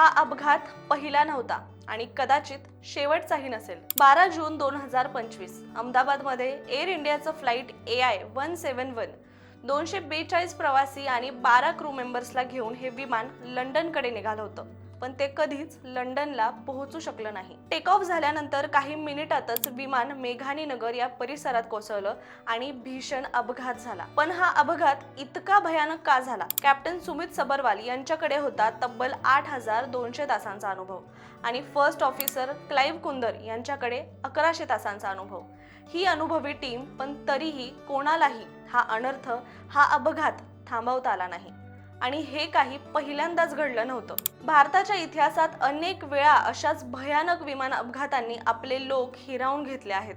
हा अपघात पहिला नव्हता आणि कदाचित शेवटचाही नसेल. बारा जून दोन हजार पंचवीस अहमदाबादमध्ये एअर इंडियाचं flight A I one seven one दोनशे बेचाळीस प्रवासी आणि बारा क्रू मेंबर्सला घेऊन हे विमान लंडनकडे निघालं होतं. पण ते कधीच लंडनला पोहोचू शकलं नाही. टेक ऑफ झाल्यानंतर काही मिनिटातच विमान मेघानी नगर या परिसरात कोसळलं आणि भीषण अपघात झाला. पण हा अपघात इतका भयानक का झाला? कॅप्टन सुमित सबरवाल यांच्याकडे होता तब्बल आठ हजार दोनशे तासांचा अनुभव आणि फर्स्ट ऑफिसर क्लाईव्ह कुंदर यांच्याकडे अकराशे तासांचा अनुभव. ही अनुभवी टीम पण तरीही कोणालाही हा अनर्थ हा अपघात थांबवता आला नाही. आणि हे काही पहिल्यांदाच घडलं नव्हतं. भारताच्या इतिहासात अनेक वेळा अशाच भयानक विमान अपघातांनी आपले लोक हिरावून घेतले आहेत.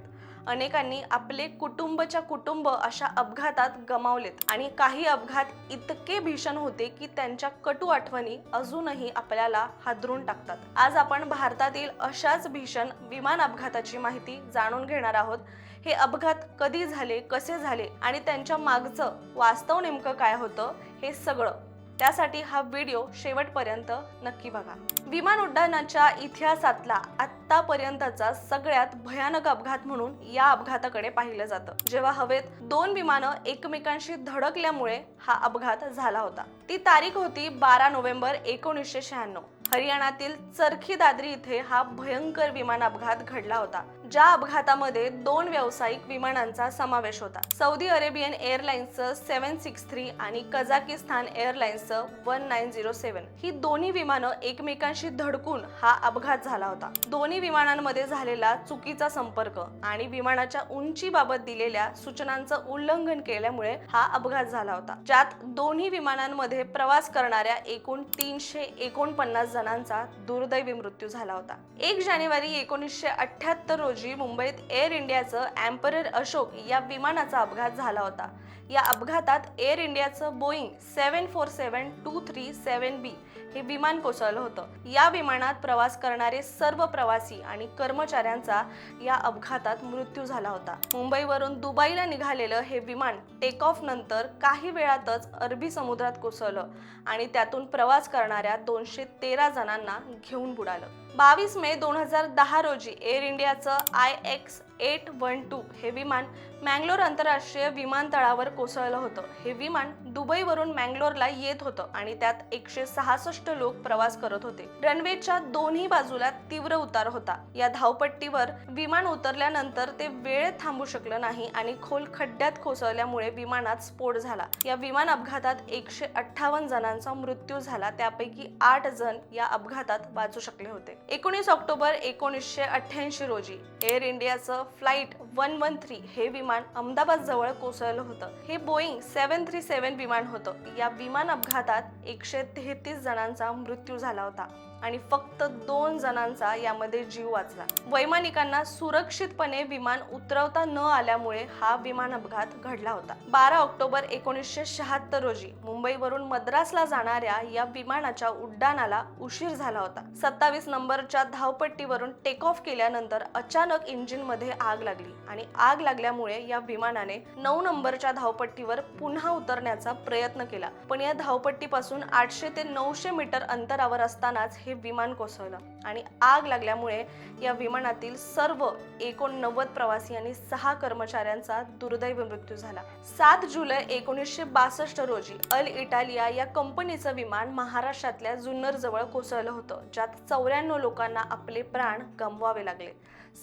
अनेकांनी आपले कुटुंबच्या कुटुंब अशा अपघातात गमावलेत आणि काही अपघात इतके भीषण होते की त्यांच्या कटू आठवणी अजूनही आपल्याला हादरून टाकतात. आज आपण भारतातील अशाच भीषण विमान अपघाताची माहिती जाणून घेणार आहोत. हे अपघात कधी झाले कसे झाले आणि त्यांच्या मागचं वास्तव नेमकं काय होतं हे सगळं त्यासाठी हा व्हिडिओ शेवटपर्यंत नक्की बघा. विमान उड्डाणाच्या इतिहासातला आतापर्यंतचा सगळ्यात भयानक अपघात म्हणून या अपघाताकडे पाहिलं जातं. जेव्हा हवेत दोन विमानं एकमेकांशी धडकल्यामुळे हा अपघात झाला होता. ती तारीख होती बारा नोव्हेंबर एकोणीसशे शहाण्णव. हरियाणातील चरखी दादरी इथे हा भयंकर विमान अपघात घडला होता. ज्या अपघातामध्ये दोन व्यावसायिक विमानांचा समावेश होता. सौदी अरेबियन एअरलाइन्सचं सेव्हन सिक्स थ्री आणि कझाकिस्तान एअरलाइन्सचं वन नाईन झिरो सेव्हन ही दोन्ही विमानं एकमेकांशी धडकून हा अपघात झाला होता. दोन्ही विमानांमध्ये झालेला चुकीचा संपर्क आणि विमानाच्या उंचीबाबत दिलेल्या सूचनांचं उल्लंघन केल्यामुळे हा अपघात झाला होता. ज्यात दोन्ही विमानांमध्ये प्रवास करणाऱ्या एकूण तीनशे एकोणपन्नास जणांचा दुर्दैवी मृत्यू झाला होता. एक जानेवारी एकोणीसशे अठ्याहत्तर रोजी मुंबईत एअर इंडियाचं अँपरर अशोक या विमानाचा अपघात झाला होता. या अपघातात एअर इंडियाचं Boeing seven four seven two three seven B हे विमान कोसळलं होतं. या विमानात प्रवास करणारे सर्व प्रवासी आणि कर्मचाऱ्यांचा या अपघातात मृत्यू झाला होता. मुंबईवरून दुबईला निघालेलं हे विमान टेक ऑफ नंतर काही वेळातच अरबी समुद्रात कोसळलं आणि त्यातून प्रवास करणाऱ्या दोनशे तेरा जणांना घेऊन बुडालं. बावीस मे दोन हजार दहा रोजी एअर इंडियाचं I X eight one two हे विमान मँगलोर आंतरराष्ट्रीय विमानतळावर कोसळलं होतं. हे विमान दुबईवरून मँगलोरला येत होतं आणि त्यात एकशे सहासष्ट लोक प्रवास करत होते. रनवेच्या दोन्ही बाजूला तीव्र उतार होता. या धावपट्टीवर विमान उतरल्यानंतर ते वेळेत थांबू शकलं नाही आणि खोल खड्ड्यात कोसळल्यामुळे विमानात स्फोट झाला. या विमान अपघातात एकशे अठ्ठावन्न जणांचा मृत्यू झाला. त्यापैकी आठ जण या अपघातात वाचू शकले होते. एकोणीस ऑक्टोबर एकोणीसशे अठ्ठ्याऐंशी रोजी एअर इंडियाचं फ्लाईट वन वन थ्री हे विमान अहमदाबाद जवळ कोसळलं होतं. हे बोईंग सेव्हन थ्री सेव्हन विमान होतं. या विमान अपघातात एकशे तेहतीस जणांचा मृत्यू झाला होता. आणि फक्त दोन जणांचा यामध्ये जीव वाचला. वैमानिकांना सुरक्षितपणे विमान उतरवता न आल्यामुळे हा विमान अपघात घडला होता. बारा ऑक्टोबर एकोणीसशे शहात्तर रोजी मुंबईवरून मद्रासला जाणाऱ्या या विमानाच्या उड्डाणाला उशीर झाला होता. सत्तावीस नंबरच्या धावपट्टीवरून टेक ऑफ केल्यानंतर अचानक इंजिनमध्ये आग लागली आणि आग लागल्यामुळे या विमानाने नऊ नंबरच्या धावपट्टीवर पुन्हा उतरण्याचा प्रयत्न केला. पण या धावपट्टीपासून आठशे ते नऊशे मीटर अंतरावर असतानाच हे विमान कोसळलं आणि आग लागल्यामुळे या विमानातील सर्व एकोणनव्वद प्रवासी आणि सहा कर्मचाऱ्यांचा दुर्दैव मृत्यू झाला. सात जुलै एकोणीसशे बासष्ट रोजी अल इटालिया या कंपनीचं विमान महाराष्ट्रातल्या जुन्नर जवळ कोसळलं होतं ज्यात चौऱ्याण्णव लोकांना आपले प्राण गमवावे लागले.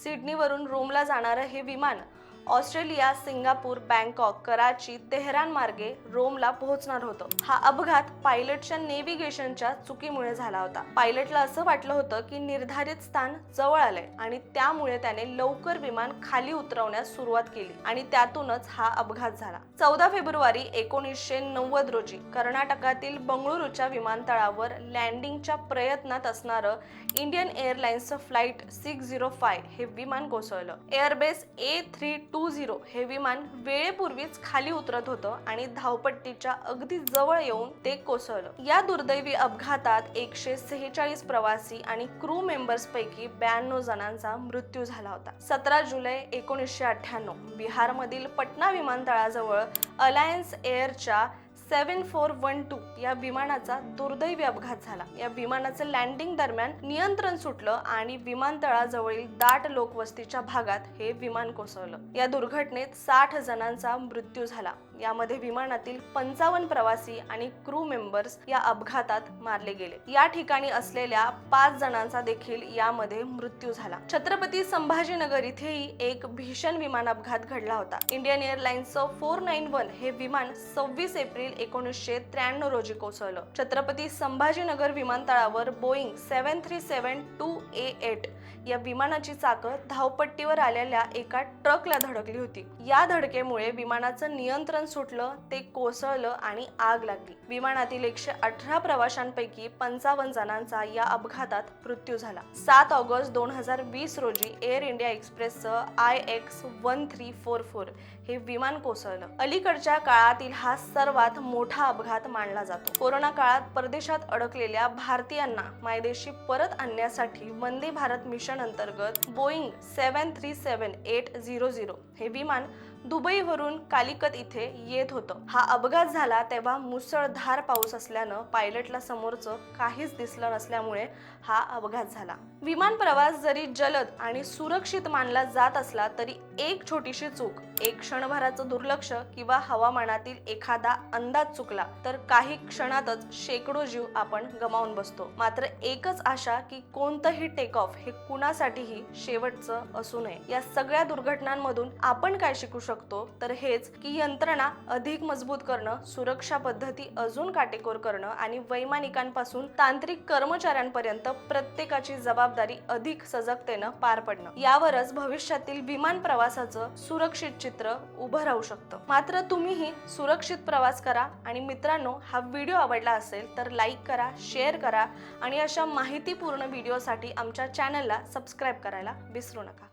सिडनीवरून रोमला जाणारं हे विमान Australia Singapore Bangkok Karachi Tehran मार्गे रोमला पोहोचणार होतं. हा अपघात पायलटच्या नेव्हिगेशनच्या चुकीमुळे झाला होता. पायलटला असं वाटलं होतं की निर्धारित स्थान जवळ आलंय आणि त्यामुळे त्याने लवकर विमान खाली उतरवण्यास सुरुवात केली आणि त्यातूनच हा अपघात झाला. चौदा फेब्रुवारी एकोणीसशे नव्वद रोजी कर्नाटकातील बंगळुरूच्या विमानतळावर लँडिंगच्या प्रयत्नात असणारं इंडियन एअरलाइन्सचं फ्लाईट सिक्स झिरो फाय हे विमान कोसळलं. Airbus A three two zero हे विमान वेळेपूर्वीच खाली उतरत होतं आणि धावपट्टीच्या अगदी जवळ येऊन ते कोसळलं. या दुर्दैवी अपघातात एकशे सेहेचाळीस प्रवासी आणि क्रू मेंबर्स पैकी ब्याण्णव जणांचा मृत्यू झाला होता. सतरा जुलै एकोणीसशे अठ्ठ्याण्णव बिहारमधील पटना विमानतळाजवळ अलायन्स एअरच्या सेव्हन फोर वन टू या विमानाचा दुर्दैवी अपघात झाला. या विमानाचं लँडिंग दरम्यान नियंत्रण सुटलं आणि विमानतळाजवळील दाट लोकवस्तीच्या भागात हे विमान कोसळलं. या दुर्घटनेत साठ जणांचा मृत्यू झाला. यामध्ये विमानातील पंचावन्न प्रवासी आणि क्रू मेंबर्स या अपघातात मारले गेले. या ठिकाणी असलेल्या पाच जणांचा देखील यामध्ये मृत्यू झाला. छत्रपती संभाजीनगर इथेही एक भीषण विमान अपघात घडला होता. इंडियन एअरलाइन्सचं फोर नाईन वन हे विमान सव्वीस एप्रिल एकोणीसशे त्र्याण्णव रोजी कोसळलं. छत्रपती संभाजीनगर विमानतळावर Boeing seven three seven two A eight या विमानाची चाकं धावपट्टीवर आलेल्या एका ट्रकला धडकली होती. या धडकेमुळे विमानाचं नियंत्रण सुटलं ते कोसळलं आणि आग लागली. विमानातील एकशे अठरा प्रवाशांपैकी पंचावन्न जणांचा या अपघातात मृत्यू झाला. सात ऑगस्ट दोन हजार वीस रोजी एअर इंडिया एक्सप्रेसचं I X one three four four हे विमान कोसळलं. अलीकडच्या काळातील हा सर्वात मोठा अपघात मानला जातो. कोरोना काळात परदेशात अडकलेल्या भारतीयांना मायदेशी परत आणण्यासाठी वंदे भारत मिशन अंतर्गत Boeing seven three seven eight zero zero हे विमान दुबईवरून कालिकत इथे येत होतं. हा अपघात झाला तेव्हा मुसळधार पाऊस असल्यानं पायलटला समोरचं काहीच दिसलं नसल्यामुळे हा अपघात झाला. विमान प्रवास जरी जलद आणि सुरक्षित मानला जात असला तरी एक छोटीशी चूक एक क्षणभराचं दुर्लक्ष किंवा हवामानातील एखादा अंदाज चुकला तर काही क्षणातच शेकडो जीव आपण गमावून बसतो. मात्र एकच आशा की कोणतंही टेक ऑफ हे कुणासाठीही शेवटचं असू नये. या सगळ्या दुर्घटनांमधून आपण काय शिकू शकतो? तर हेच की यंत्रणा अधिक मजबूत करणं सुरक्षा पद्धती अजून काटेकोर करणं आणि वैमानिकांपासून तांत्रिक कर्मचाऱ्यांपर्यंत प्रत्येकाची जबाबदारी अधिक सजगतेनं पार पडणं. यावरच भविष्यातील विमान प्रवासाचं सुरक्षित चित्र उभं राहू शकतं. मात्र तुम्हीही सुरक्षित प्रवास करा आणि मित्रांनो हा व्हिडिओ आवडला असेल तर लाईक करा शेअर करा आणि अशा माहितीपूर्ण व्हिडिओसाठी आमच्या चॅनलला सबस्क्राईब करायला विसरू नका.